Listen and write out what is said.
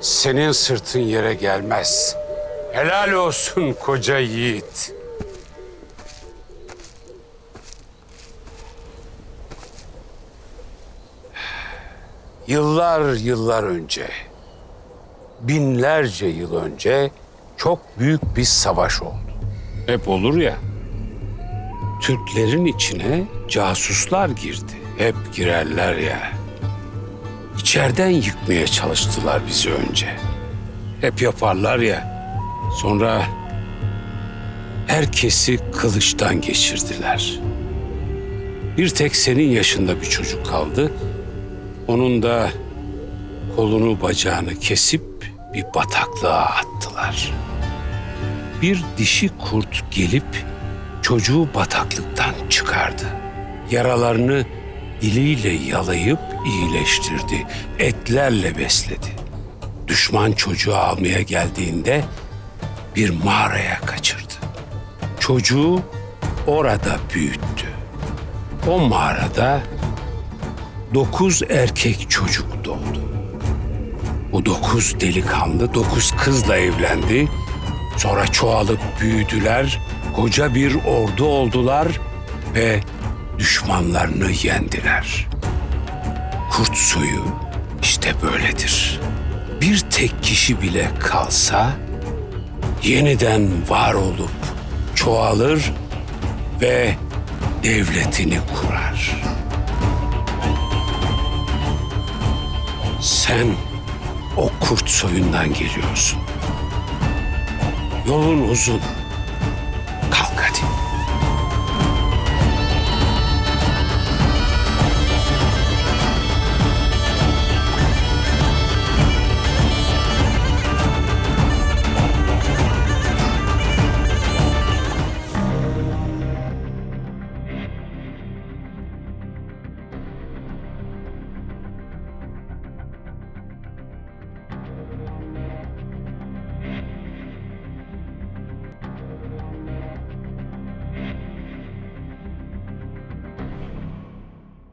senin sırtın yere gelmez. Helal olsun koca yiğit. Yıllar yıllar önce, binlerce yıl önce çok büyük bir savaş oldu. Hep olur ya. Türklerin içine casuslar girdi. Hep girerler ya. İçeriden yıkmaya çalıştılar bizi önce. Hep yaparlar ya. Sonra herkesi kılıçtan geçirdiler. Bir tek senin yaşında bir çocuk kaldı. Onun da kolunu bacağını kesip bir bataklığa attılar. Bir dişi kurt gelip çocuğu bataklıktan çıkardı. Yaralarını diliyle yalayıp iyileştirdi. Etlerle besledi. Düşman çocuğu almaya geldiğinde bir mağaraya kaçırdı. Çocuğu orada büyüttü. O mağarada dokuz erkek çocuk doğdu. Bu dokuz delikanlı dokuz kızla evlendi. Sonra çoğalıp büyüdüler, koca bir ordu oldular ve düşmanlarını yendiler. Kurt soyu işte böyledir. Bir tek kişi bile kalsa yeniden var olup çoğalır ve devletini kurar. Sen o kurt soyundan geliyorsun. Yolun uzun. Kalk hadi.